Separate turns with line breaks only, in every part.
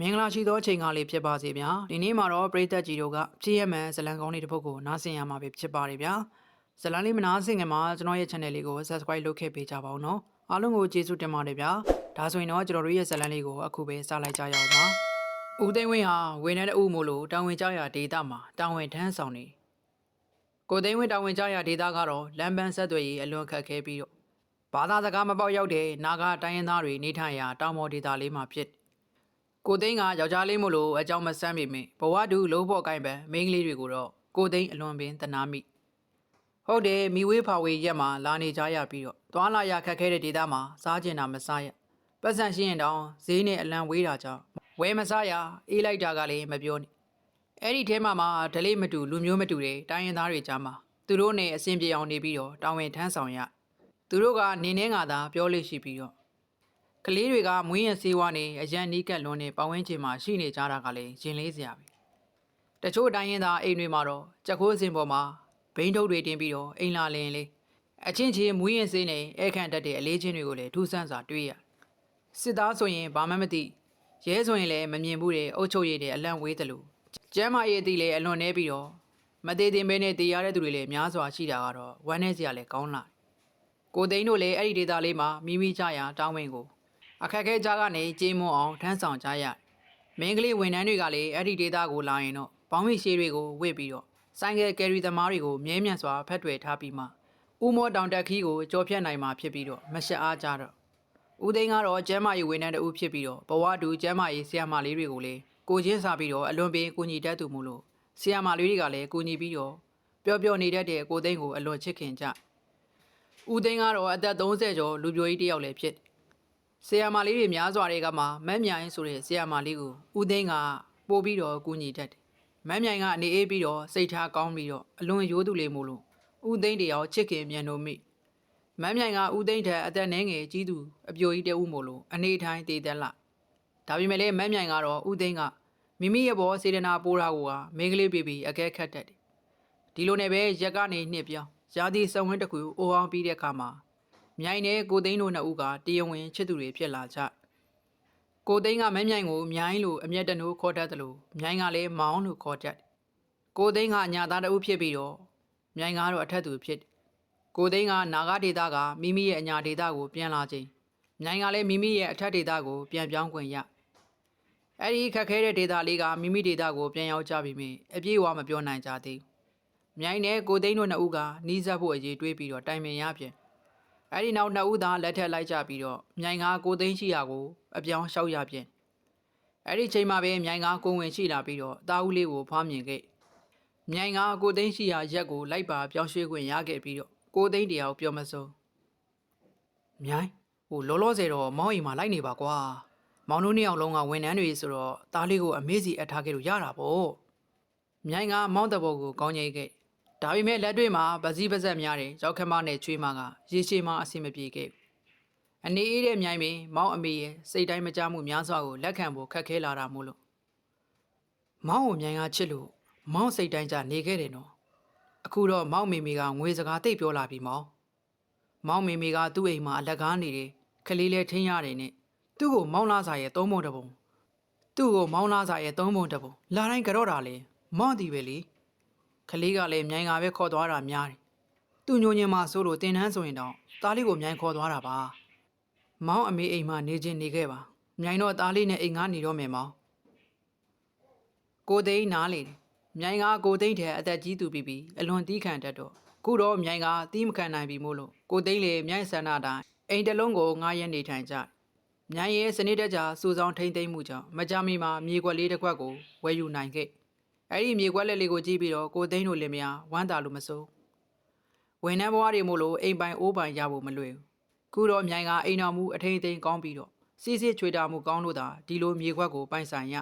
မင်္ဂလာရှိသောအချိန်ကားလေးဖြစ်ပါစေဗျာဒီနေ့မှာတော့ပရိသတ်ကြီးတို့ကဖြစ်ရမှန်ဇလံကောင်းလေးတစ်ပုဒ်ကိုနားဆင်ရမှာပဲဖြစ်ပါတယ်ဗျာဇလံလေးမနာဆင်ခင်မှာကျွန်တော်ရဲ့ channel လေးကို subscribe လုပ်ခဲ့ပေးကြပါဦးနော်အားလုံးကိုကျေးဇူးတင်ပါတယ်ဗျာဒါဆိုရင်တော့ကျွန်တော်တို့ရဲ့ဇလံလေးကိုအခုပဲစလိုက်ကြရအောင်ပါဦးသိန်းဝင်းဟာဝင်းနေတဲ့ဦးမို့လို့တာဝန်ကြရဒေတာမှာတာဝန်ထမ်းဆောင်နေကိုသိန်းဝင်းတာဝန်ကြရဒေတာကတော့လမ်းပန်းဆက်သွယ်ရေးအလွန်ခက်ခဲပြီးတော့ဘာသာစကားမပေါက်ရောက်တဲ့နာဂတိုင်းရင်းသားတွေနေထိုင်ရာတောင်ပေါ်ဒေတာလေးမှာဖြစ် ကိုသိန်းကယောက်ျားလေးမို့လို့အကြောင်းမဆန်းပေမယ့်ဘဝတူလုံးဖို့ကိုင်းပန်မိန်းကလေးတွေကိုတော့ကိုသိန်းအလွန်ပင်တနာမိဟုတ်တယ်မိဝေးဖာဝေးရက်မှာလာနေကြရပြီးတော့သွားလာရခက်ခဲတဲ့ဒေသမှာစားကျင်တာမစားရပတ်စံရှိရင်တောင်ဈေးနဲ့အလံဝေးတာကြောင့်ဝဲမစားရအေးလိုက်တာကလည်းမပြောနဲ့အဲ့ဒီထဲမှာမှဒလေးမတူလူမျိုးမတူတဲ့တိုင်းရင်းသားတွေကြားမှာသူတို့နဲ့အဆင်ပြေအောင်နေပြီးတော့တာဝန်ထမ်းဆောင်ရသူတို့ကနေနေငါသာပြောလို့ရှိပြီးတော့ ကလေးတွေကမွေးရင်ဆေးဝါးနေအရန်နီးကက်လွန်းနေပတ်ဝန်းကျင်မှာရှိနေကြတာကလည်းရင်လေးစရာပဲတချို့တိုင်းရင်းသားအိမ်တွေမှာတော့ကြက်ခိုးစင်ပေါ်မှာဘိန်းထုတ်တွေတင်ပြီးတော့အိမ်လာလင်းလေးအချင်းချင်းမွေးရင်ဆေးနေအခန့်တက်တဲ့အလေးချင်းတွေကိုလည်းထူးဆန်းစွာတွေ့ရစစ်သားဆိုရင်ဘာမှမသိရဲဆိုရင်လည်းမမြင်ဘူးတဲ့အုတ်ချုပ်ရည်တဲ့အလန့်ဝေးတယ်လို့ကျမ်းမာရေးအသီးလည်းအလွန်နေပြီးတော့မသေးသေးမဲနဲ့တရားတဲ့သူတွေလည်းများစွာရှိတာကတော့ဝမ်းနည်းစရာလည်းကောင်းလာတယ်ကိုသိန်းတို့လည်းအဲ့ဒီဒေတာလေးမှာမိမိကြရာတောင်းဝင်ကို အခက်အခဲကြားကနေကြေးမွန်အောင်ထမ်းဆောင်ကြရတယ်။မင်းကလေးဝန်ထမ်းတွေကလည်းအဲ့ဒီဒေတာကိုလာရင်တော့ဘောင်းမီရှေးတွေကိုဝစ်ပြီးတော့ဆိုင်ကယ်ကယ်ရီသမားတွေကိုမြဲမြံစွာဖက်ထွယ်ထားပြီးမှဥမောတောင်တက်ခီးကိုကြော်ဖြတ်နိုင်မှာဖြစ်ပြီးတော့မရှက်အားကြတော့ဦးသိန်းကတော့ကျမ်းမာရေးဝန်ထမ်းတဦးဖြစ်ပြီးတော့ဘဝတူကျမ်းမာရေးဆရာမလေးတွေကိုလည်းကိုချင်းစားပြီးတော့အလွန်ပင်ကူညီတတ်သူမို့လို့ဆရာမလေးတွေကလည်းကူညီပြီးတော့ပျော်ပျော်နေတတ်တဲ့ကိုသိန်းကိုအလွန်ချစ်ခင်ကြဦးသိန်းကတော့အသက်30ကျော်လူပြိုကြီးတစ်ယောက်လည်းဖြစ်တယ် ဆီယာမာလေးတွေများစွာတွေကမှမမ်းမြိုင်ဆိုတဲ့ဆီယာမာလေးကိုဦးသိန်းကပို့ပြီးတော့ကူညီတတ်တယ်။မမ်းမြိုင်ကနေအေးပြီးတော့စိတ်ထားကောင်းပြီးတော့အလွန်ရိုးသူလေးမို့လို့ဦးသိန်းတယောက်ချစ်ခင်မြန်လို့မိမမ်းမြိုင်ကဦးသိန်းထက်အသက်နည်းငယ်ကြီးသူအပြိုကြီးတဦးမို့လို့အနေထိုင်တည်သက်လာဒါပေမဲ့လည်းမမ်းမြိုင်ကတော့ဦးသိန်းကမိမိရဲ့ဘောစေတနာပိုးတာကိုကမိန်းကလေးပြေပြီးအကဲခတ်တတ်တယ်။ဒီလိုနဲ့ပဲရက်ကနေနှစ်ပြောင်းရာသီစံဝင်းတစ်ခုအိုအောင်ပြီးတဲ့အခါမှာ မြိုင်နဲ့ကိုသိန်းတို့နှစ်ဦးကတရားဝင်ချစ်သူတွေဖြစ်လာကြ။ကိုသိန်းကမမ်းမြိုင်ကိုမြိုင်လို့အမျက်တနိုးခေါ်တတ်တယ်လို့မြိုင်ကလည်းမောင်းလို့ခေါ်တတ်တယ်။ကိုသိန်းကညာသားတဦးဖြစ်ပြီးတော့မြိုင်ကတော့အထက်သူဖြစ်တယ်။ကိုသိန်းကနာဂဒေတာကမိမိရဲ့အညာဒေတာကိုပြန်လာခြင်း။မြိုင်ကလည်းမိမိရဲ့အထက်ဒေတာကိုပြန်ပြောင်းခွင့်ရ။အဲ့ဒီခက်ခဲတဲ့ဒေတာလေးကမိမိဒေတာကိုပြန်ရောက်ကြပြီမြင်အပြည့်အဝမပြောနိုင်ကြသေးဘူး။မြိုင်နဲ့ကိုသိန်းတို့နှစ်ဦးကနီးစပ်ဖို့အရေးတွေးပြီးတော့တိုင်ပင်ရပြန်။ အဲ့ဒီနောက်နှစ်ဦးသားလက်ထက်လိုက်ကြပြီးတော့မြိုင်ကားကိုသိန်းရှိရာကိုအပြောင်းလျှောက်ရပြင်အဲ့ဒီချိန်မှာပဲမြိုင်ကားကိုဝင်ရှိလာပြီးတော့တာဦးလေးကိုဖွားမြင်ခဲ့မြိုင်ကားကိုသိန်းရှိရာရက်ကိုလိုက်ပါပြောင်းရွှေ့ခွင့်ရခဲ့ပြီးတော့ကိုသိန်းတယောက်ပြောမစုံမြိုင်ဟိုလောလောဆယ်တော့မောင်းအိမ်မှာလိုက်နေပါကွာမောင်တို့နှစ်ယောက်လုံးကဝန်ထမ်းတွေဆိုတော့တားလေးကိုအမေးစီအပ်ထားခဲ့လို့ရတာပေါ့မြိုင်ကမောင်းတဘောကိုကောင်းကြီးခဲ့ ဒါပေမဲ့လက်တွေ့မှာဗစည်းပါဇက်များတယ်ရောက်ခမနဲ့ချွေးမကရေရှည်မှအဆင်မပြေခဲ့ဘူးအနေအေးတဲ့မြိုင်ပင်မောင်းအမေရဲ့စိတ်တိုင်းမကြမှုများစွာကိုလက်ခံဖို့ခက်ခဲလာတာမို့လို့မောင်းကိုမြိုင်ကချစ်လို့မောင်းစိတ်တိုင်းကြနေခဲ့တယ်နော်အခုတော့မောင်းမေမေကငွေစကားတိတ်ပြောလာပြီမောင်းမောင်းမေမေကသူ့အိမ်မှာအလက်ကားနေတယ်ခလေးလဲထင်းရတယ်နဲ့သူ့ကိုမောင်းလာစာရဲ့သုံးပုံတစ်ပုံသူ့ကိုမောင်းလာစာရဲ့သုံးပုံတစ်ပုံလာတိုင်းကြော့တာလေမောင်းတီပဲလေ ခလေးကလည်းမြိုင်ကပဲခေါ်သွားတာများတယ်။သူ့ညိုညင်မှာဆိုလို့တင်တန်းဆိုရင်တော့သားလေးကိုမြိုင်ခေါ်သွားတာပါ။မောင်အမေအိမ်မှာနေချင်းနေခဲ့ပါ။မြိုင်တော့သားလေးနဲ့အိမ်ကနေတော့မယ်မောင်။ကိုသိန်းနားလေတယ်။မြိုင်ကကိုသိန်းထဲအသက်ကြီးသူပြီးပြီးအလွန်တီးခံတတ်တော့ခုတော့မြိုင်ကတီးမခံနိုင်ပြီမို့လို့ကိုသိန်းလေမြိုင်ဆန္ဒတိုင်းအိမ်တစ်လုံးကိုငားရက်နေထိုင်ကြတယ်။မြိုင်ရဲ့စနစ်တကျစူဆောင်းထိမ့်သိမ့်မှုကြောင့်မကြမီမှာမြေကွက်လေးတစ်ခွက်ကိုဝယ်ယူနိုင်ခဲ့။ အဲ့ဒီမြေကွက်လက်လေးကိုကြည့်ပြီးတော့ကိုသိန်းတို့လင်မယားဝမ်းသာလို့မစိုးဝန်ထမ်းဘဝတွေမို့လို့အိမ်ပိုင်အိုးပိုင်ရဖို့မလွယ်ဘူးခုတော့မြိုင်ကအိမ်တော်မူအထိန်အသိမ်းကောင်းပြီးတော့စီစစ်ချွေတာမှုကောင်းလို့သာဒီလိုမြေခွက်ကိုပိုင်ဆိုင်ရ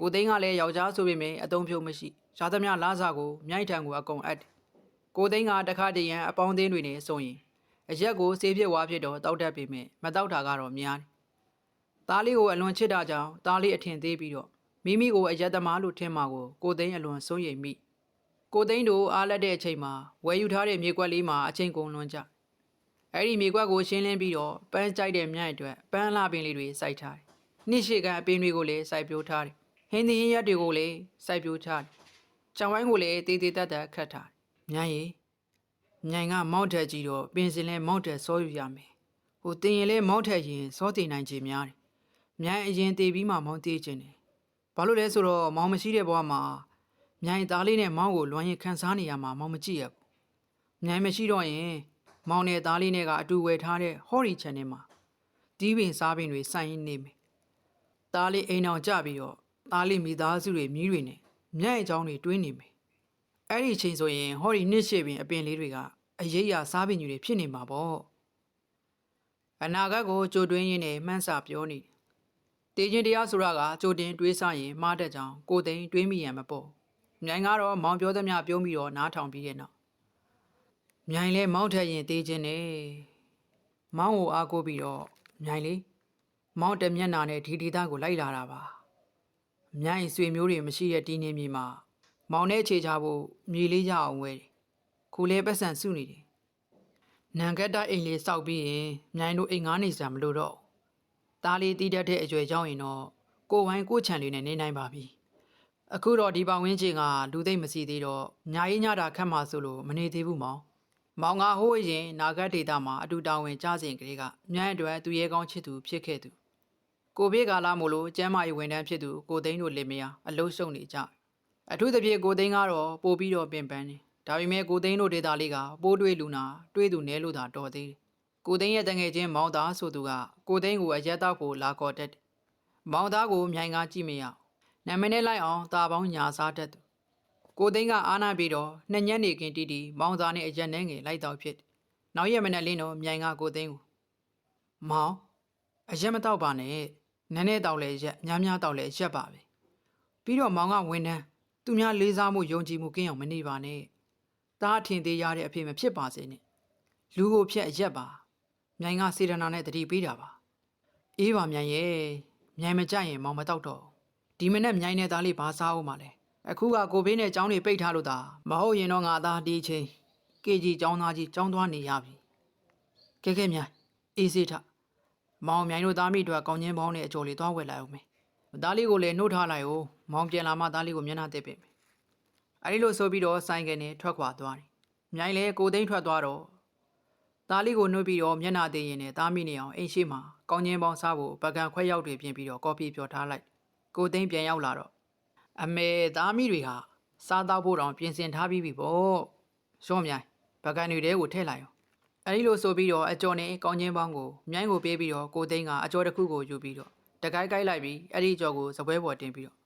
ကိုသိန်းကလည်းယောက်ျားဆိုပေမယ့်အတုံးဖြုံမရှိရှားသမျှလားစာကိုမြိုက်ထံကိုအကုန်အပ်တယ်ကိုသိန်းကတခါတည်းရန်အပေါင်းအသင်းတွေနဲ့ဆိုရင်အရက်ကိုစေးပြစ်ဝါဖြစ်တော့တောက်တတ်ပေမယ့်မတောက်တာကတော့များတယ်သားလေးကိုအလွန်ချစ်တာကြောင့်သားလေးအထင်သေးပြီးတော့ မိမိကိုအယက်သမားလို့ထင်မှာကိုကိုသိန်းအလွန်စိုးရိမ်မိကိုသိန်းတို့အားလက်တဲ့အချိန်မှာဝယ်ယူထားတဲ့မြေကွက်လေးမှာအချိန်ကုန်လွန်ကြအဲ့ဒီမြေကွက်ကိုရှင်းလင်းပြီးတော့ပန်းကြိုက်တဲ့မြိုက်အတွက်ပန်းလာပင်လေးတွေစိုက်ထားတယ်နှစ်ရှိကန်အပင်တွေကိုလည်းစိုက်ပျိုးထားတယ်ဟင်းသီးဟင်းရက်တွေကိုလည်းစိုက်ပျိုးထားတယ်ကြောင်ဝိုင်းကိုလည်းတေးသေးတက်တက်ခတ်ထားတယ်မြိုင်ရီမြိုင်ကမောက်ထက်ကြီးတော့ပင်စင်လဲမောက်ထက်စောယူရမယ်ဟိုတင်ရင်လဲမောက်ထက်ရင်စောတင်နိုင်ခြင်းများတယ်မြိုင်အရင်တေးပြီးမှမောင်းတေးခြင်းတယ် ဘာလို့လဲဆိုတော့မောင်မရှိတဲ့ဘဝမှာမြိုင်သားလေးနဲ့မောင်းကိုလွမ်းရင်ခန်းစားနေရမှာမောင်မကြည့်ရဘူးမြိုင်မရှိတော့ရင်မောင်နဲ့သားလေးနဲ့ကအတူဝယ်ထားတဲ့ဟော်ရီချန်နယ်မှာတီးပင်စားပင်တွေစိုင်းရင်းနေမယ်။သားလေးအိမ်အောင်ကြပြီးတော့သားလေးမိသားစုတွေမြီးတွေနဲ့မြိုင်အကြောင်းတွေတွင်းနေမယ်။အဲ့ဒီအချိန်ဆိုရင်ဟော်ရီနှစ်ရှည်ပင်အပင်လေးတွေကအရေးရစားပင်တွေဖြစ်နေမှာပေါ့။အနာဂတ်ကိုကြိုတွင်းရင်းနဲ့မှန်းစာပြောနေတယ်။ တေချင်းတရားဆိုတာကကြိုတင်တွေးဆရင်မှားတတ်ကြောင်ကိုယ်သိန်းတွေးမိရမှာပေါ့။မြိုင်ကတော့မောင်ပြောသမျှပြောပြီးတော့နားထောင်ပြီးရဲ့နောက်မြိုင်လဲမောင်းထက်ရင်တေးခြင်းနဲ့မောင်းကိုအားကိုးပြီးတော့မြိုင်လေးမောင်းတစ်မျက်နှာနဲ့ဒီဒီသားကိုလိုက်လာတာပါမြိုင်ဆွေမျိုးတွေမရှိတဲ့ဒီနေမြေမှာမောင်းနဲ့ခြေချဖို့မြေလေးရအောင်ဝဲတယ်ခုလဲပတ်စံစုနေတယ်နံကတ်တအိမ်လေးစောက်ပြီးရင်မြိုင်တို့အိမ်ငားနေစရာမလိုတော့ဘူး သားလေးတီးတတ်တဲ့အကျွဲကြောင်းရင်တော့ကိုယ်ဝိုင်းကိုယ်ချန်လေးနဲ့နေနိုင်ပါပြီအခုတော့ဒီပဝင်းချင်းကလူသိမ့်မစီသေးတော့ညာရေးညတာခတ်မှဆိုလို့မနေသေးဘူးမောင်မောင်ငါဟိုးရင်နာဂတ်ဒေတာမှာအတူတောင်းဝင်ကြစဉ်ကလေးကမြိုင်းအတွက်သူရဲကောင်းချစ်သူဖြစ်ခဲ့သူကိုဘေးကာလာမို့လို့ကျမ်းမာရေးဝန်ထမ်းဖြစ်သူကိုသိန်းတို့လင်မယားအလုံးစုံနေကြအထူးသဖြင့်ကိုသိန်းကတော့ပို့ပြီးတော့ပင်ပန်းတယ်ဒါပေမဲ့ကိုသိန်းတို့ဒေတာလေးကပိုးတွေးလူနာတွေးသူနဲလို့သာတော်သေးတယ် ကိုသိန်းရဲ့တငယ်ချင်းမောင်သားဆိုသူကကိုသိန်းကိုအရက်တောက်ဖို့လာခေါ်တတ်တယ်မောင်သားကိုမြိုင်ကားကြည့်မရအောင်နာမည်နဲ့လိုက်အောင်ตาပေါင်းညာစားတတ်သူကိုသိန်းကအားနာပြီးတော့နှစ်ညနေခင်းတီးတီးမောင်သားနဲ့အရက်နှဲငယ်လိုက်တော့ဖြစ်တယ်။နောက်ရက်မနေ့လင်းတော့မြိုင်ကကိုသိန်းကိုမောင်အရက်မတော့ပါနဲ့နည်းနည်းတော့လဲရက်များများတော့လဲရက်ပါပဲ။ပြီးတော့မောင်ကဝန်ထမ်းသူများလေးစားမှုယုံကြည်မှုကင်းအောင်မနေပါနဲ့။တားထင်သေးရတဲ့အဖေမဖြစ်ပါစေနဲ့။လူကိုဖြတ်အရက်ပါ။ မြိုင်ကစေတနာနဲ့တတိပေးတာပါ။အေးပါမြိုင်ရဲ့မြိုင်မကြရင်မောင်မတော့တော့ဘူးဒီမနေ့မြိုင်နဲ့သားလေးဘာစားအောင်မလဲ။ အခုကကိုဘေးနဲ့ចောင်းတွေပိတ်ထားလို့သာမဟုတ်ရင်တော့ငါသားဒီအချိန်ကေကြီးចောင်းသားကြီးចောင်းသွားနေရပြီကဲကဲမြိုင်အေးစေးထမောင်မြိုင်တို့သားမိတို့ကောင်းချင်းပေါင်းနဲ့အကျော်လေးသွားဝယ်လိုက်အောင်မယ်သားလေးကိုလည်းနှုတ်ထားလိုက်အောင်မောင်ပြန်လာမှသားလေးကိုမျက်နှာတက်ပေးမယ်အဲဒီလိုဆိုပြီးတော့ဆိုင်ကနေထွက်ခွာသွားတယ်မြိုင်လည်းကိုသိန်းထွက်သွားတော့ သားလေးကိုနှုတ်ပြီးတော့မျက်နှာသေးရင်နဲ့သားမိနေအောင်အိမ်ရှိမှာကောင်းချင်းပေါင်းစားဖို့ပကံခွဲရောက်တွေပြင်ပြီးတော့ကော်ဖီပြော်ထားလိုက်ကိုသိန်းပြန်ရောက်လာတော့အမေသားမိတွေဟာစားတော့ဖို့တောင်ပြင်ဆင်ထားပြီးပြီပေါ့ရှော့မြိုင်ပကံတွေတဲကိုထည့်လိုက်အောင်အဲဒီလိုဆိုပြီးတော့အကျော်နဲ့ကောင်းချင်းပေါင်းကိုမြိုင်းကိုပေးပြီးတော့ကိုသိန်းကအကျော်တစ်ခုကိုယူပြီးတော့တကိုက်ကိုက်လိုက်ပြီးအဲ့ဒီအကျော်ကိုစပွဲပေါ်တင်ပြီးတော့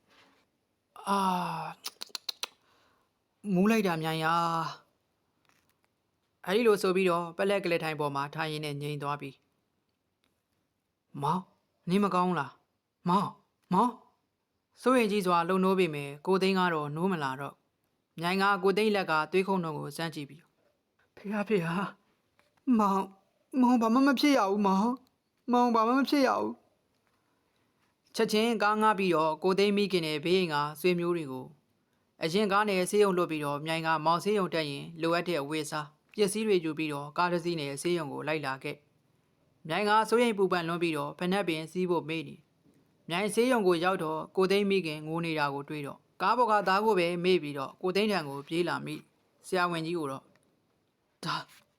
အာမူးလိုက်တာမြိုင်ရာ အဲဒီလိုဆိုပြီးတော့ပလက်ကလေးထိုင်ပေါ်မှာထားရင်းနဲ့ငြိမ်သွားပြီးမောင်နေမကောင်းလားမောင်မောင်စိုးရင်ကြီးစွာလုံနိုးပေမဲ့ကိုသိန်းကတော့နိုးမလာတော့မြိုင်ကကိုသိန်းလက်ကသွေးခုံတော်ကိုစမ်းကြည့်ပြီးဖေဟာဖေဟာမောင်မောင်ဘာမှမဖြစ်ရဘူးမောင်မောင်ဘာမှမဖြစ်ရဘူးချက်ချင်းကားငှားပြီးတော့ကိုသိန်းမိခင်နဲ့ဘေးရင်ကဆွေမျိုးတွေကိုအရင်ကားနဲ့ဆေးရုံလွတ်ပြီးတော့မြိုင်ကမောင်ဆေးရုံတက်ရင်လိုအပ်တဲ့အဝေးစား ပစ္စည်းတွေယူပြီးတော့ကားတစ်စီးနဲ့ဆေးရုံကိုလိုက်လာခဲ့မြိုင်ကစိုးရိမ်ပူပန်လွန်ပြီးတော့ဖက်နှက်ပင်စီးဖို့မေ့နေမြိုင်ဆေးရုံကိုရောက်တော့ကိုသိန်းမိခင်ငိုနေတာကိုတွေ့တော့ကားပေါ်ကသားကိုပဲမေ့ပြီးတော့ကိုသိန်းထံကိုပြေးလာမိဆရာဝန်ကြီးကိုတော့ဒါ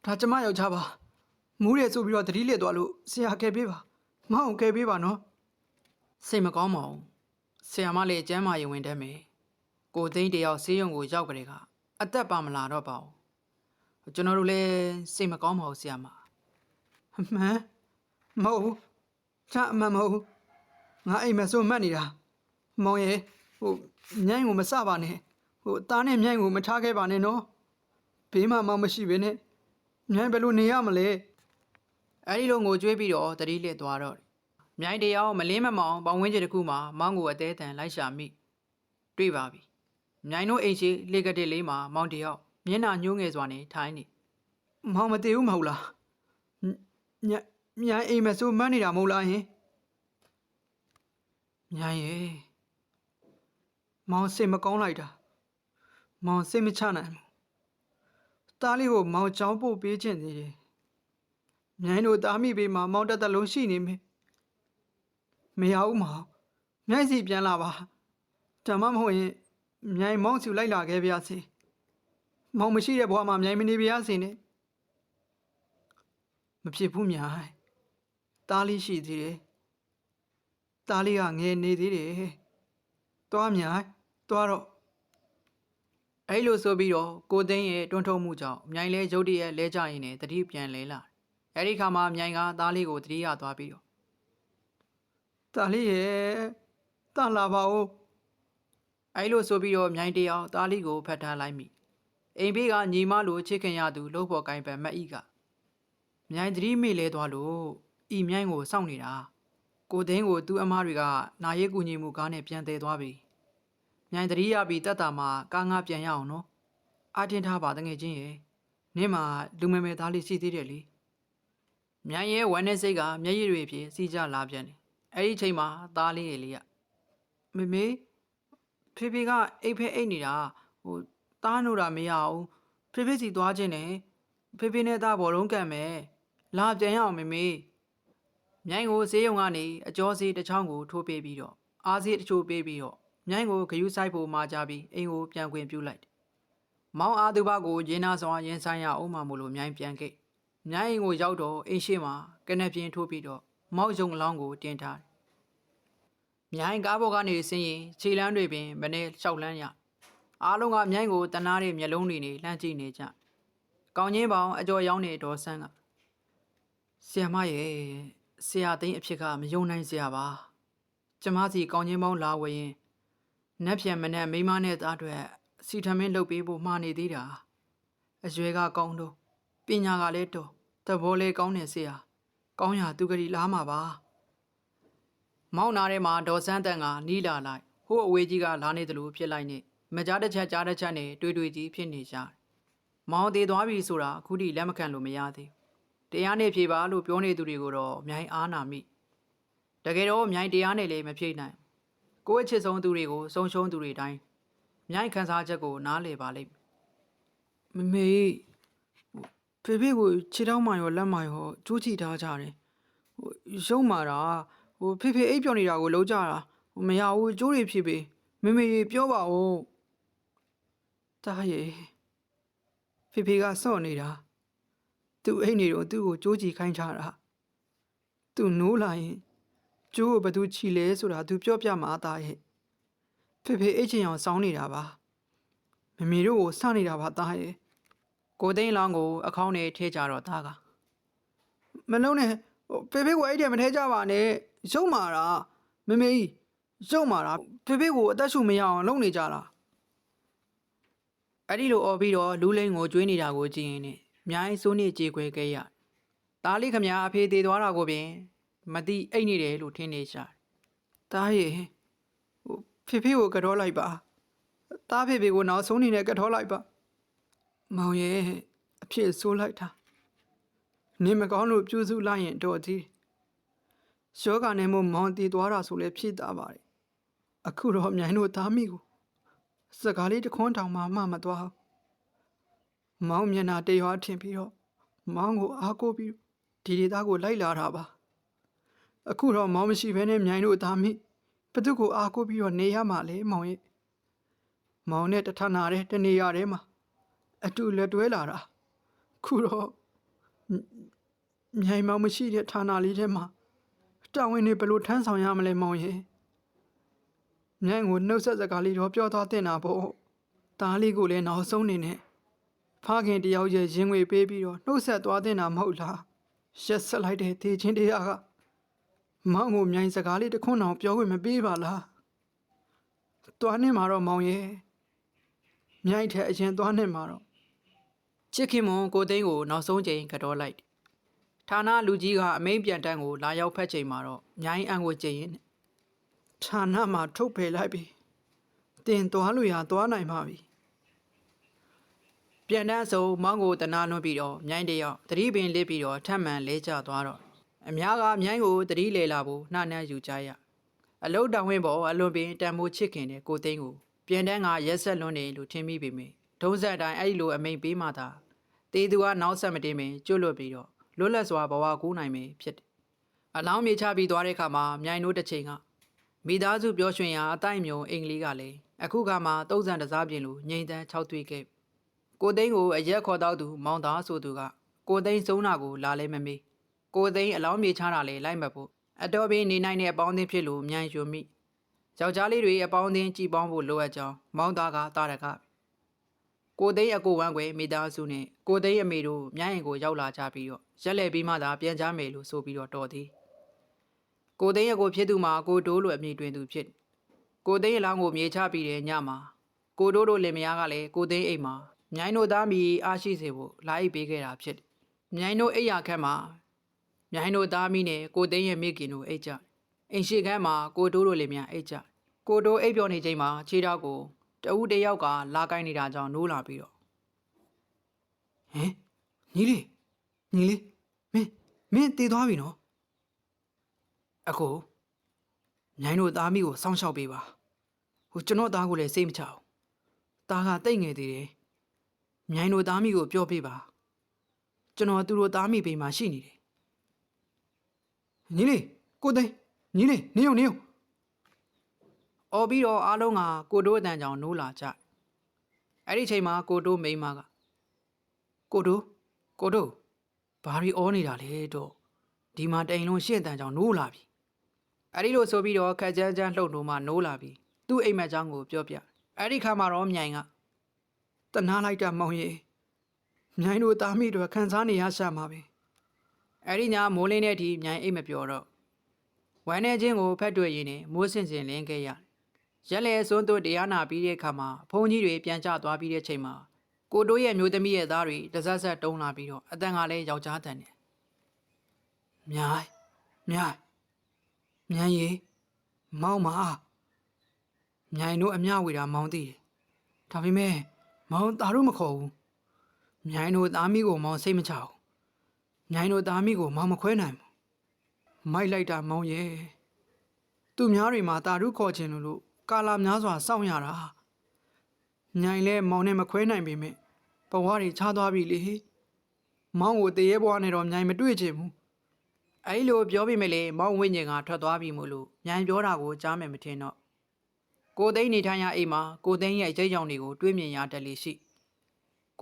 ဒါကျမယောက်ျားပါမူးရဆိုပြီးတော့တတိလက်သွားလို့ဆရာကယ်ပေးပါမအောင်ကယ်ပေးပါနော်စိတ်မကောင်းပါဘူးဆရာမလည်းကျမ်းမာရင်ဝင်တတ်မယ်ကိုသိန်းတယောက်ဆေးရုံကိုရောက်ကြတဲ့ကအသက်ပါမလာတော့ပါဘူး ကျွန်တော်တို့လည်းစိတ်မကောင်းပါဘူးဆရာမအမှန်မဟုတ်ဘူးချအမှန်မဟုတ်ဘူးငါအိမ်မဆိုမှတ်နေတာမောင်ရဲ့ဟိုမြိုင်းကိုမစပါနဲ့ဟိုသားနဲ့မြိုင်းကိုမထားခဲ့ပါနဲ့နော်ဘေးမှာမောင်မရှိဘဲနဲ့မြိုင်းဘယ်လိုနေရမလဲအဲဒီလိုငိုကြွေးပြီးတော့တတိလက်သွားတော့တယ်မြိုင်းတရားမလင်းမမောင်ပေါင်ဝင်းကျတစ်ခုမှာမောင်ကိုအသေးတန်လိုက်ရှာမိတွေ့ပါပြီမြိုင်းတို့အိမ်ရှိလေကတဲ့လေးမှာမောင်တယောက် မျက်နှာညှိုးငယ်စွာနဲ့ထိုင်းနေမောင်မတည်ဘူးမဟုတ်လားညမြိုင်းအိမ်မဆိုမှတ်နေတာမဟုတ်လားဟင်ညာရဲ့မောင်စိတ်မကောင်းလိုက်တာမောင်စိတ်မချနိုင်ဘူးတားလေးကိုမောင်ချောင်းပို့ပေးခြင်းသေးတယ်မြိုင်းတို့တားမိပေးမှာမောင်တက်တလုံးရှိနေမယ်
မရဘူးမောင်မြိုင်စီပြန်လာပါဓမ္မမဟုတ်ရင်မြိုင်မောင်းစုလိုက်လာခဲ့ပါစေ မောင်မရှိတဲ့ဘဝမှာမြိုင်မနေပါစေနဲ့မဖြစ်ဘူးမြိုင်တားလေးရှိသေးတယ်တားလေးကငယ်နေသေးတယ်တွားမြိုင်တွားတော့
အဲ့လိုဆိုပြီးတော့ကိုသိန်းရဲ့တွန်းထုတ်မှုကြောင့်မြိုင်လဲရုတ်တရက်လဲကြရင်နဲ့တတိပြန်လဲလာတယ်အဲ့ဒီခါမှာမြိုင်ကသားလေးကိုတတိရသွားပြီးတော့
တားလေးရဲ့တားလာပါဦး
အဲ့လိုဆိုပြီးတော့မြိုင်တယောက်သားလေးကိုဖတ်ထားလိုက်မိ အိမ်ဘေးကညီမလိုချစ်ခင်ရသူလှုပ်ဖို့ကိုင်းပန်မတ်ဤကမြိုင်တတိမိလဲသွားလို့ဤမြိုင်ကိုစောင့်နေတာကိုသိန်းကိုသူ့အမားတွေကနာရဲကူညီမှုကားနဲ့ပြန်သေးသွားပြီမြိုင်တတိရပြီးတက်တာမှာကားငါပြန်ရအောင်နော်အာတင်ထားပါတငယ်ချင်းရဲ့နင့်မှာလူမဲမဲသားလေးရှိသေးတယ်လေမြိုင်ရဲ့ဝမ်းနဲ့စိတ်ကမျက်ရည်တွေဖြစ်စီးကြလာပြန်တယ်။အဲ့ဒီအချိန်မှာသားလေးရေလေးကမမေဖေဖေကအိတ်ဖဲအိတ်နေတာဟို တားနို့တာမရအောင်ဖေဖေစီသွားခြင်းနဲ့ဖေဖေနဲ့သားဘောလုံးကန်မယ်လာပြန်ရအောင်မမေမြိုင်ကိုဈေးရုံကနေအကျော်ဈေးတစ်ချောင်းကိုထိုးပေးပြီးတော့အားဈေးတစ်ချို့ပေးပြီးတော့မြိုင်ကိုဂယုဆိုင်ဖို့မှာကြပြီးအိမ်ကိုပြန်ခွင့်ပြုလိုက်တယ်။မောင်အားသူဘကိုရင်းနာဆောင်ရင်ဆိုင်ရအောင်မှမို့လို့မြိုင်ပြန်ခဲ့။မြိုင်းအိမ်ကိုရောက်တော့အိမ်ရှိမှာကနက်ပြင်းထိုးပြီးတော့မောက်ယုံလောင်းကိုတင်ထားတယ်။မြိုင်းကားပေါ်ကနေဆင်းရင်ခြေလမ်းတွေပင်မနေ့လျှောက်လန်းရ။ အားလုံးကမြိုင်းကိုတနာတဲ့မျက်လုံးတွေနဲ့လှမ်းကြည့်နေကြ။ကောင်းချင်းပေါင်းအကျော်ရောင်းနေဒေါ်ဆန်းကဆီယမရဲ့ဆရာသိန်းအဖြစ်ကမယုံနိုင်စရာပါ။ကျမစီကောင်းချင်းပေါင်းလာဝရင်နက်ပြန်မနဲ့မိမနဲ့သားအတွက်စီထမင်းလုပ်ပေးဖို့မှားနေသေးတာ။အရွယ်ကကောင်းတော့ပညာကလည်းတော်သဘောလေးကောင်းနေစေဟာကောင်းရာသူကလေးလားမှာပါမောင်းနာထဲမှာဒေါ်စန်းတန်ကနီးလာလိုက်ဟိုးအဝေးကြီးကလာနေတယ်လို့ဖြစ်လိုက်နေ မကြားတစ်ချက်ကြားတစ်ချက်နဲ့တွေ့တွေ့ကြီးဖြစ်နေကြတယ်မောင်းသေးသွားပြီဆိုတာအခုထိလက်မခံလို့မရသေးဘူးတရားနဲ့ဖြေပါလို့ပြောနေသူတွေကိုတော့မြိုင်အားနာမိတကယ်တော့မြိုင်တရားနဲ့လည်းမဖြေနိုင်ကိုယ့်အချစ်ဆုံးသူတွေကိုဆုံးရှုံးသူတွေတိုင်းမြိုင်ခံစားချက်ကိုနားလည်ပါလိမ့်မယ်
မမေဖေဖေကိုခြေထောက်မှရောလက်မှရောကျိုးချီထားကြတယ်ဟိုရုံမာတာဟိုဖေဖေအိပ်ပျော်နေတာကိုလုံးကြတာဟိုမရဘူးကျိုးတွေဖြစ်ပေမမေပြောပါဦး တားရဲ့ဖေဖေကစော့နေတာသူအိပ်နေတော့သူ့ကိုကြိုးချီခိုင်းချတာသူနိုးလာရင်ကျိုးကိုဘယ်သူချီလဲဆိုတာသူပြောပြမှာတားရဲ့ဖေဖေအိတ်ချင်အောင်စောင်းနေတာပါမမေတို့ကိုစနေတာပါတားရဲ့
ကိုသိန်းလောင်းကို အခေါင်းနဲ့ထဲကြတော့သားက
မလုံးနဲ့ဟိုဖေဖေကိုအဲ့ဒီမထဲကြပါနဲ့ရုံမာတာမမေကြီးရုံမာတာဖေဖေကိုအသက်ရှူမရအောင်လုပ်နေကြတာ
အဲ့ဒီလိုអော်ပြီးတော့လူးလိန်ကိုကျွေးနေတာကိုကြည့်ရင်နဲ့မြိုင်းစိုးနေကြေခွဲခဲ့ရတားလေးခမညာအဖေသေးသွားတာကိုပင်မသိအိတ်နေတယ်လို့ထင်နေရှာ
တားရဲ့ဟိုဖေဖေကိုကတော့လိုက်ပါတားဖေဖေကိုနောက်ဆုံးနေနဲ့ကတော့လိုက်ပါမောင်ရဲ့အဖြစ်ဆိုးလိုက်တာနေမကောင်းလို့ပြုစုလိုက်ရင်တော့ဒီယောဂနဲ့မို့မောင်တည်သွားတာဆိုလဲဖြစ်တာပါတယ်အခုတော့မြိုင်တို့သားမိကို စကားလေးတစ်ခွန်းတောင်မှမှမသွားဘူးမောင်မျက်နှာတရွာထင်ပြီးတော့မောင်ကိုအားကိုးပြီးဒီဒေသကိုလိုက်လာတာပါအခုတော့မောင်မရှိဘဲနဲ့မြိုင်တို့သားမိဘသူကိုအားကိုးပြီးတော့နေရမှာလေမောင်ရဲ့မောင်နဲ့တထနာတဲ့တနေရာထဲမှာအတူလက်တွဲလာတာခုတော့မြိုင်မောင်မရှိတဲ့ဌာနလေးထဲမှာတာဝန်တွေဘယ်လိုထမ်းဆောင်ရမလဲမောင်ရဲ့ မြိုင်ကိုနှုတ်ဆက်စကားလေးတော့ပြောသွားတင်တာပေါ့တားလေးကိုလည်းနောက်ဆုံးနေနဲ့ဖခင်တယောက်ရဲ့ရင်ငွေပေးပြီးတော့နှုတ်ဆက်သွားတင်တာမဟုတ်လားရက်ဆက်လိုက်တဲ့တေချင်းတရားကမောင်ကိုမြိုင်စကားလေးတစ်ခွန်းအောင်ပြောခွင့်မပေးပါလားတွားနေမှာတော့မောင်ရဲ့မြိုင်ထဲအရင်တွားနေမှာတော့
ချစ်ခင်မွန်ကိုသိန်းကိုနောက်ဆုံးချိန်ကတော့လိုက်တယ်ဌာနလူကြီးကအမိန်ပြန်တန်းကိုလာရောက်ဖက်ချိန်မှာတော့မြိုင်းအံကိုကြည်ရင်
ဌာနမှာထုတ်ပယ်လိုက်ပြီတင်သွားလို့ရသွားနိုင်ပါပြီ
ပြန်တန်းဆိုမောင်းကိုတနာလွန်ပြီးတော့မြိုင်းတယောက်တတိပင်လစ်ပြီးတော့ထပ်မံလဲကျသွားတော့အများကမြိုင်းကိုတတိလေလာဖို့နှာနှမ်းယူကြရအလုတ်တောင်ဝင်းပေါ်အလွန်ပင်တန်မိုးချစ်ခင်တဲ့ကိုသိန်းကိုပြန်တန်းကရက်ဆက်လွန်းနေလို့ထင်မိပေမယ့်ဒုံးဆက်တိုင်းအဲ့ဒီလိုအမိန်ပေးမှသာတေးသူကနောက်ဆက်မတင်ပင်ကျွတ်လွတ်ပြီးတော့လွတ်လပ်စွာဘဝကူးနိုင်မယ်ဖြစ်တယ်အလောင်းမြေချပြီးသွားတဲ့အခါမှာမြိုင်တို့တစ်ချိန်က မိသားစုပြောရွှင်ရာအတိုင်းမြုံအင်္ဂလိပ်ကလည်းအခုခါမှာတုံးစံတစားပြင်လိုငိမ့်တန်း၆တွေ့ခဲ့ကိုသိန်းကိုအရက်ခေါ်တော့သူမောင်သားဆိုသူကကိုသိန်းစုံနာကိုလာလဲမမေးကိုသိန်းအလောင်းမြေချတာလည်းလိုက်မဖို့အတော်ပင်နေနိုင်တဲ့အပေါင်းအသင်းဖြစ်လို့မြိုင်ရွမိယောက်ျားလေးတွေအပေါင်းအသင်းကြည်ပေါင်းဖို့လိုအပ်ကြောင်းမောင်သားကတာရကကိုသိန်းအကိုဝမ်းကွယ်မိသားစုနဲ့ကိုသိန်းအမေတို့မြိုင်ရင်ကိုရောက်လာကြပြီးတော့ရက်လက်ပြီးမှသာပြန်ကြမယ်လို့ဆိုပြီးတော့တော်သည် ကိုသိန်းအကိုဖြစ်သူမှာကိုတိုးလိုအမည်တွင်သူဖြစ်ကိုသိန်းအလောင်းကိုမြေချပြီးတဲ့ညမှာကိုတိုးတို့လင်မယားကလည်းကိုသိန်းအိမ်မှာမြိုင်တို့သားမီအားရှိစေဖို့လာအိပ်ပေးခဲ့တာဖြစ်မြိုင်တို့အိပ်ရာခက်မှာမြိုင်တို့သားမီနဲ့ကိုသိန်းရဲ့မိခင်တို့အိပ်ကြအိမ်ရှိခန်းမှာကိုတိုးတို့လင်မယားအိပ်ကြကိုတိုးအိပ်ပျော်နေချိန်မှာခြေထောက်ကိုတဦးတစ်ယောက်ကလာကိုင်းနေတာကြောင့်နိုးလာပြီးတော့
ဟင်ညီလေးညီလေးမင်းမင်းတည်သွားပြီနော်
အကိုမြိုင်တို့သားမိကိုစောင့်ရှောက်ပေးပါဟိုကျွန်တော်သားကိုလည်းစိတ်မချအောင်သားကတိတ်ငယ်သေးတယ်မြိုင်တို့သားမိကိုပြောပေးပါကျွန်တော်သူတို့သားမိပေးမှရှိနေတယ်
ညီလေးကိုသိန်းညီလေးနေုံနေုံ
အော်ပြီးတော့အားလုံးကကိုတိုးအတန်ကြောင့်နိုးလာကြတယ်အဲ့ဒီချိန်မှာကိုတိုးမိန်းမကကိုတိုးကိုတိုးဘာရီအောနေတာလဲတော့ဒီမှာတိန်လုံးရှင့်တန်ကြောင့်နိုးလာပြီ အဲ့ဒီလိုဆိုပြီးတော့ခက်ကြမ်းကြမ်းလှုပ်လို့မှနိုးလာပြီသူ့အိမ်မက်ချောင်းကိုပြောပြအဲ့ဒီခါမှာတော့မြိုင်က
တနာလိုက်တာမောင်ရေမြိုင်တို့သားမိတွေခံစားနေရရှာမှာပဲ
အဲ့ဒီညမိုးလင်းတဲ့အထိမြိုင်အိတ်မပြောတော့ဝမ်းနေချင်းကိုဖက်တွေ့ရင်းနဲ့မိုးစင်စင်လင်းခဲ့ရတယ်။ရက်လေစွန်းတို့တရားနာပြီးတဲ့အခါမှာဘုန်းကြီးတွေပြန်ကျသွားပြီးတဲ့ချိန်မှာကိုတိုးရဲ့မျိုးသမီးရဲ့သားတွေတစက်ဆက်တုံးလာပြီးတော့အတန်ကလည်းယောက်ျားတန်တယ်
မြိုင်မြိုင် မြိုင်ရေမောင်မမြိုင်တို့အမျှဝေတာမောင်သိတယ်ဒါပေမဲ့မောင်သားတို့မခေါ်ဘူးမြိုင်တို့သားမိကိုမောင်စိတ်မချဘူးမြိုင်တို့သားမိကိုမောင်မခွဲနိုင်ဘူးမိုက်လိုက်တာမောင်ရဲ့သူများတွေမှာတာရုခေါ်ခြင်းလို့လို့ကာလာများစွာစောင့်ရတာမြိုင်လဲမောင်နဲ့မခွဲနိုင်ပေမဲ့ဘဝတွေချသွားပြီလေမောင်ကိုတရေဘဝနဲ့တော့မြိုင်မတွေ့ချင်ဘူး။
အဲ့ဒီလိုပြောပြီးမြလေမောင်ဝိညာဉ်ကထွက်သွားပြီမို့လို့မြိုင်ပြောတာကိုကြားမယ်မထင်တော့ကိုသိန်းနေထိုင်ရအိမ်မှာကိုသိန်းရဲ့ရိတ်ကြောင်တွေကိုတွေးမြင်ရတတ်လေရှိ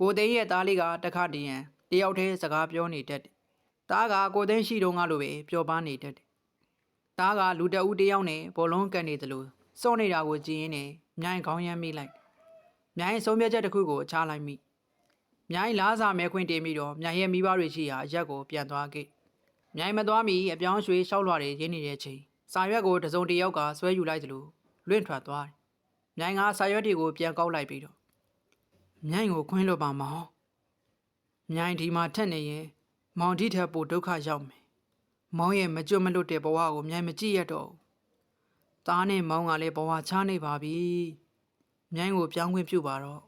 ကိုသိန်းရဲ့သားလေးကတခါတည်းရန်တယောက်တည်းစကားပြောနေတတ်တယ်။သားကကိုသိန်းရှိတုန်းကလိုပဲပျော်ပါနေတတ်တယ်။သားကလူတအူးတယောက်နဲ့ဘောလုံးကန်နေသလိုစော့နေတာကိုကြည့်ရင်းနဲ့မြိုင်ခေါင်းရမ်းမိလိုက်။မြိုင်ဆုံးဖြတ်ချက်တစ်ခုကိုချလိုက်မိ။မြိုင်လားစာမဲခွင့်တင်ပြီးတော့မြိုင်ရဲ့မိဘတွေရှိရာအရက်ကိုပြန်သွားခဲ့။ မြိုင်မသွားမီအပြောင်းရွှေ့ရှောက်လွှာတွေရင်းနေတဲ့ချိန်စာရွက်ကိုတစုံတစ်ယောက်ကဆွဲယူလိုက်သလိုလွင့်ထွက်သွားတယ်။မြိုင်ကစာရွက်တွေကိုပြန်ကောက်လိုက်ပြီးတော့
မြိုင်ကိုခွင်းလို့ပါမောင်မြိုင်ဒီမှာထက်နေရင်မောင်ဒီထက်ပိုဒုက္ခရောက်မယ်မောင်ရဲ့မကြွမလွတ်တဲ့ဘဝကိုမြိုင်မကြည့်ရတော့ဘူးသားနဲ့မောင်ကလည်းဘဝချနေပါပြီမြိုင်ကိုပြောင်းခွင့်ပြုပါတော့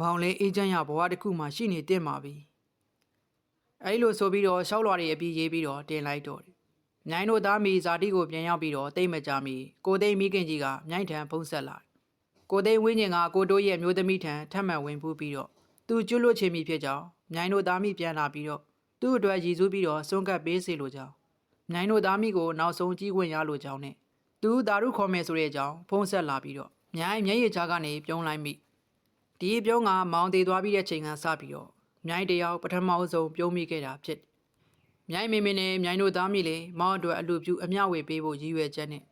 မောင်လည်းအေးချမ်းရဘဝတစ်ခုမှရှိနေတင်ပါပြီ
အဲဒီလိုဆိုပြီးတော့ရှောက်လွှာတွေအပြီးရေးပြီးတော့တင်လိုက်တော့တယ်။မြိုင်တို့သားမီဇာတိကိုပြန်ရောက်ပြီးတော့တိတ်မကြမီကိုသိန်းမိခင်ကြီးကမြိုင်ထံဖုံးဆက်လာတယ်။ကိုသိန်းဝင်းကျင်ကကိုတိုးရဲ့မျိုးသမီးထံထပ်မံဝင်ဖူးပြီးတော့သူကျွလွတ်ချင်ပြီဖြစ်ကြောင်းမြိုင်တို့သားမီပြန်လာပြီးတော့သူ့အတွက်ရည်စူးပြီးတော့စွန့်ကပ်ပေးစေလိုကြောင်းမြိုင်တို့သားမီကိုနောက်ဆုံးကြီးဝင်ရလိုကြောင်းနဲ့သူသာရုခေါ်မယ်ဆိုတဲ့အကြောင်းဖုံးဆက်လာပြီးတော့မြိုင်မျက်ရည်ချာကနေပြုံးလိုက်မိဒီပြုံးကမောင်သေးသွားပြီးတဲ့ချိန်ကစပြီးတော့ မြိုင်တယောက်ပထမအဆုံးပြုံးမိခဲ့တာဖြစ်တယ်။မြိုင်မင်းမင်းနဲ့မြိုင်တို့သားမိလေမောင်အတွက်အလူပြူအမျှဝေပေးဖို့ရည်ရွယ်ချက်နဲ့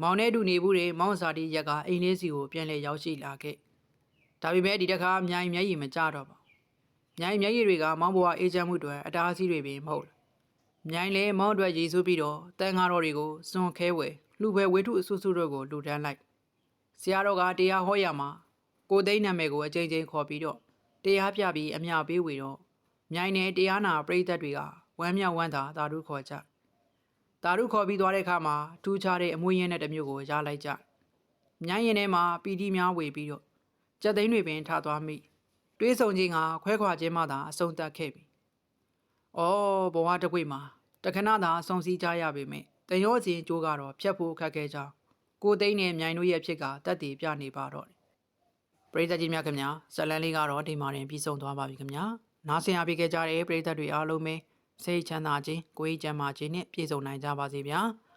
မောင်နဲ့အတူနေဘူးတဲ့မောင်စာတီရက်ကအိမ်လေးစီကိုပြန်လဲရောက်ရှိလာခဲ့။ဒါပေမဲ့ဒီတစ်ခါမြိုင်မျက်ရည်မကျတော့ပါဘူး။မြိုင်မျက်ရည်တွေကမောင်ဘဝအေးချမ်းမှုတွေအတားအဆီးတွေပင်မဟုတ်လား။မြိုင်လေမောင်အတွက်ရည်စူးပြီးတော့တန်ဃာတော်တွေကိုစွန်ခဲဝယ်လူပဲဝေထုအဆုစုတို့ကိုလူတန်းလိုက်။ဆရာတော်ကတရားဟောရမှာကိုသိန်းနာမည်ကိုအချိန်ချင်းခေါ်ပြီးတော့ တရားပြပြီးအမြပေးဝေတော့မြိုင်နယ်တရားနာပရိသတ်တွေကဝမ်းမြောက်ဝမ်းသာသာဓုခေါ်ကြသာဓုခေါ်ပြီးသွားတဲ့အခါမှာထူးခြားတဲ့အမွေးရင်းတဲ့တစ်မျိုးကိုရလိုက်ကြမြိုင်ရင်ထဲမှာပီတိများဝေပြီးတော့ကြက်သိန်းတွေပင်ထသွားမိတွေးဆုံခြင်းကခွဲခွာခြင်းမှသာအဆုံးသတ်ခဲ့ပြီ။အော်ဘဝတစ်ခွေမှာတခဏသာအဆုံးစည်းကြရပေမဲ့တရောစဉ်ကြိုးကတော့ဖြတ်ဖို့ခက်ခဲကြောင်းကိုသိန်းနဲ့မြိုင်တို့ရဲ့ဖြစ်ကတက်တည်ပြနေပါတော့တယ် ပရိသတ်ကြီးများခင်ဗျာဇတ်လန်းလေးကတော့ဒီမှာတင်ပြီးဆုံးသွားပါပြီခင်ဗျာနားဆင်အားပေးခဲ့ကြတဲ့ပရိသတ်တွေအားလုံးပဲစိတ်ချမ်းသာခြင်းကိုယ်ရေးချမ်းသာခြင်းနဲ့ပြည့်စုံနိုင်ကြပါစေဗျာ။